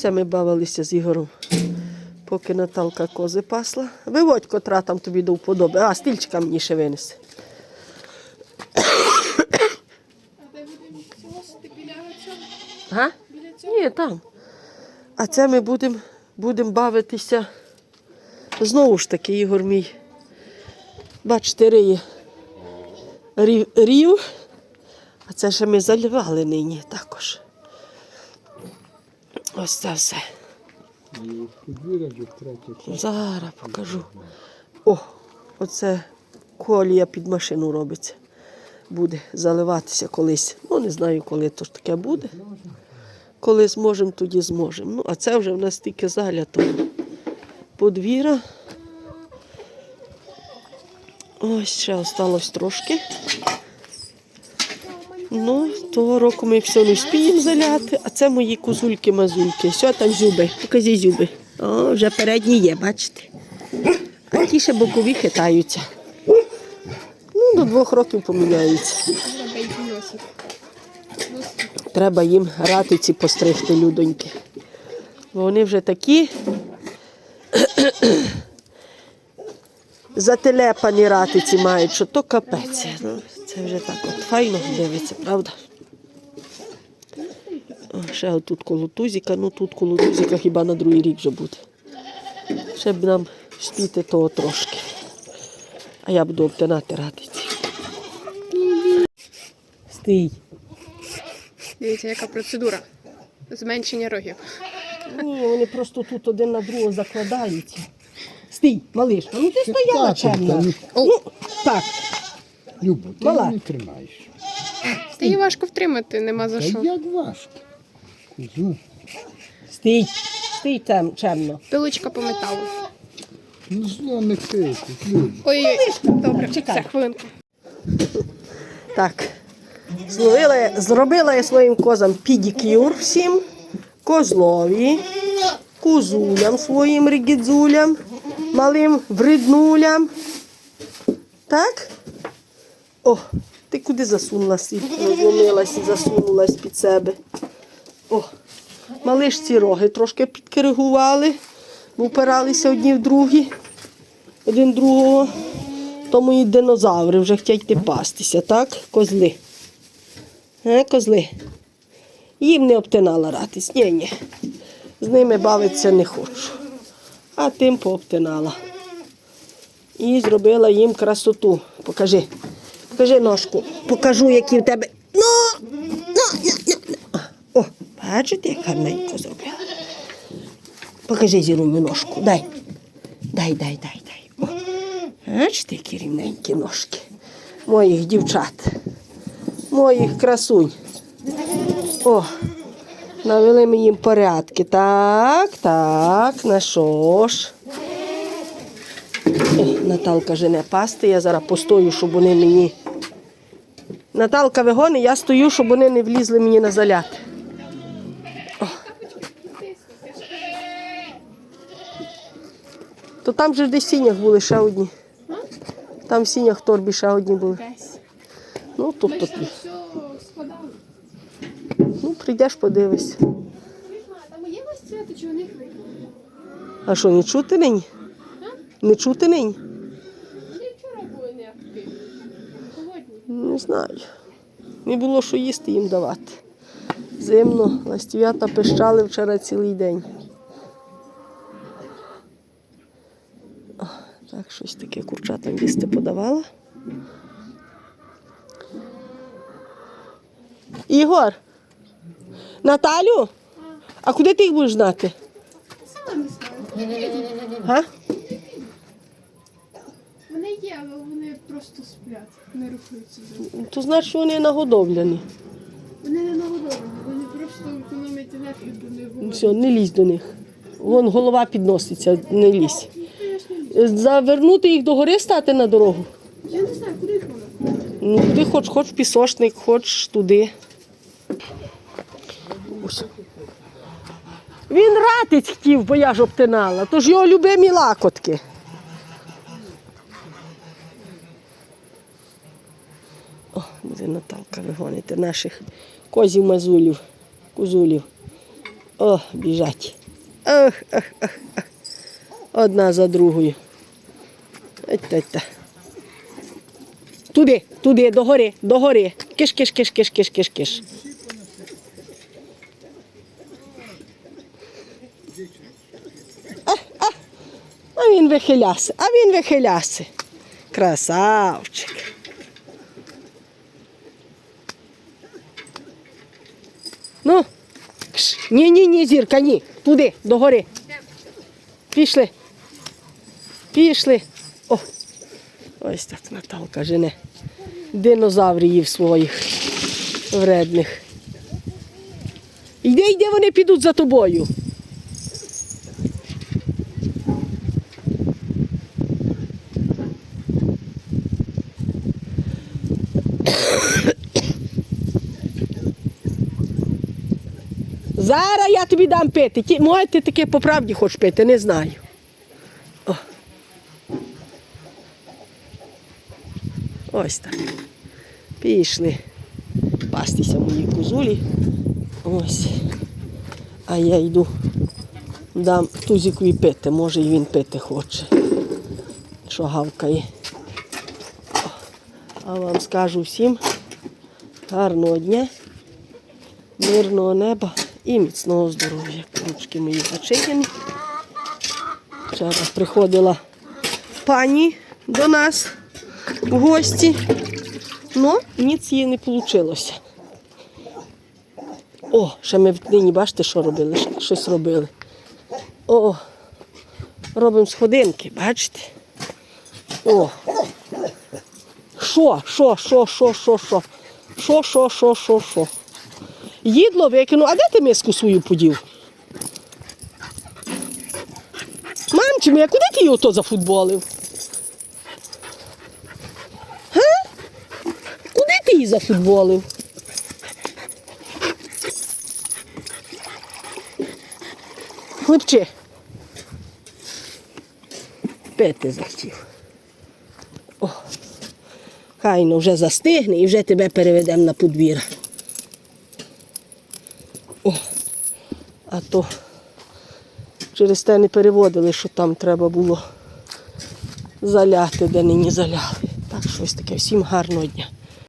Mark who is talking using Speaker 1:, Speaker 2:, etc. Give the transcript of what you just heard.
Speaker 1: Це ми бавилися з Ігорем, поки Наталка кози пасла. Виводь котра там тобі до вподоби. А, стільчика мені ще винесе.
Speaker 2: А?
Speaker 1: Ні, там. А це ми будемо будем бавитися. Знову ж таки, Ігор мій. Бачите, риє рів, рів. А це ще ми заливали нині також. Ось це все. Зараз покажу. О, оце колія під машину робиться. Буде заливатися колись. Ну, не знаю, коли то ж таке буде. Коли зможемо, тоді зможемо. Ну, а це вже в нас тільки залято. Подвір'я. Ось ще осталось трошки. Ну, того року ми все не вспіємо заляти, а це мої козульки-мазульки. Все, там зуби. Покажи зуби. О, вже передні є, бачите. А ті ще бокові хитаються. Ну, до двох років поміняються.
Speaker 2: Треба.
Speaker 1: Треба їм ратиці постригти, людоньки. Бо вони вже такі зателепані ратиці мають, що то капець. Ну, це вже так от файно дивиться, правда? Ще отут коло тузіка, ну тут коло тузіка хіба на другий рік вже буде. Ще б нам спіти того трошки. А я буду обтинати ратиці. Стій.
Speaker 2: Дивіться, яка процедура. Зменшення рогів.
Speaker 1: Ні, вони просто тут один на другого закладаються. Стій, малиш, ну ти стояла
Speaker 3: так.
Speaker 1: Ну, так,
Speaker 3: Любо, ти
Speaker 1: Мала.
Speaker 3: не тримаєш.
Speaker 2: Та її важко втримати, нема за
Speaker 3: Та
Speaker 2: що.
Speaker 3: як важко. Кузу.
Speaker 1: стій, стій там чемно.
Speaker 2: Пилочка по металу.
Speaker 3: Ну зло не пити, Любо.
Speaker 2: Ой, добре,
Speaker 1: Чекай.
Speaker 2: це хвилинку.
Speaker 1: Так. Зловила, я- зробила я своїм козам підікюр всім, козлові, кузулям своїм ригідзулям, малим вриднулям. Так? О, ти куди засунулась? і Розломилась і засунулась під себе. О, малишці роги трошки підкоригували, упиралися одні в другі, один другого. То мої динозаври вже хочуть йти пастися, так? Козли. Е, козли. Їм не обтинала ратись. Ні, ні. З ними бавитися не хочу. А тим пообтинала. І зробила їм красоту. Покажи. Покажи ножку. Покажу, які в тебе. Ну, ну, ну, ну. О, бачите, як гарненько зробила. Покажи зірую ножку. Дай. Дай, дай, дай, дай. О. Бачите, які рівненькі ножки. Моїх дівчат. Моїх красунь. О, навели ми їм порядки. Так, так, на що ж? Наталка жене пасти, я зараз постою, щоб вони мені. Наталка вигони, я стою, щоб вони не влізли мені на залят. Там же десь в сінях були ще одні. Там в сінях в торбі ще одні були. Ну, тут, тут. Ну, прийдеш,
Speaker 2: там є чи вони їх?
Speaker 1: А що, не чути нині? Не чути нині?
Speaker 2: Вони вчора були неактивні. Голодні.
Speaker 1: Не знаю. Не було що їсти їм давати. Зимно, ластів'ята пищали вчора цілий день. Так, щось таке курчатам їсти подавала. Ігор, Наталю, а куди ти їх будеш знати?
Speaker 2: Сама не знаю. Вони є, але вони просто сплять, не рухаються. вже.
Speaker 1: То значить вони нагодовлені.
Speaker 2: Вони не нагодовані, вони просто економлять енергію, не було.
Speaker 1: Все, не лізь до них. Вон голова підноситься, не лізь. Завернути їх до гори стати на дорогу.
Speaker 2: Я не знаю, куди їх воно.
Speaker 1: Ну, куди хоч, хоч в пісочник, хоч туди. Ось. Він ратиць хотів, бо я ж обтинала, то ж його любимі лакотки. О, буде Наталка вигонити наших козів мазулів, кузулів. О, біжать. Ох, ох, ох, ох. Одна за другою. Туди, туди, догори, догори. Киш, киш, киш, киш, киш, киш, киш. А, а, а він вихиляся, а він вихиляся. Красавчик. Ну, ні, ні, ні, зірка, ні. Туди, догори. Пішли. Пішли. О, ось так Наталка жене. Динозаврів своїх вредних. Йди, йди, вони підуть за тобою. Зараз я тобі дам пити. Може, ти таке по правді хочеш пити, не знаю. Ось так. Пішли пастися мої козулі. Ось. А я йду, дам тузикові пити, може і він пити хоче. Що гавкає. А вам скажу всім гарного дня мирного неба і міцного здоров'я. Ручки мої зачинені. Вчора приходила пані до нас в гості, але ніц їй не вийшло. О, ще ми в нині бачите, що робили? Щось робили. О, робимо сходинки, бачите? О. Що, що, що, що, що, що? Що, що, що, що, що? Їдло викину, а де ти миску свою подів? Мамчі моя, куди ти його то зафутболив? Га? Куди ти її зафутболив? Хлопче. Пити захотів. О, хайно вже застигне і вже тебе переведемо на подвір'я. О, а то через те не переводили, що там треба було заляти, де нині заляли. Так, щось таке. Всім гарного дня.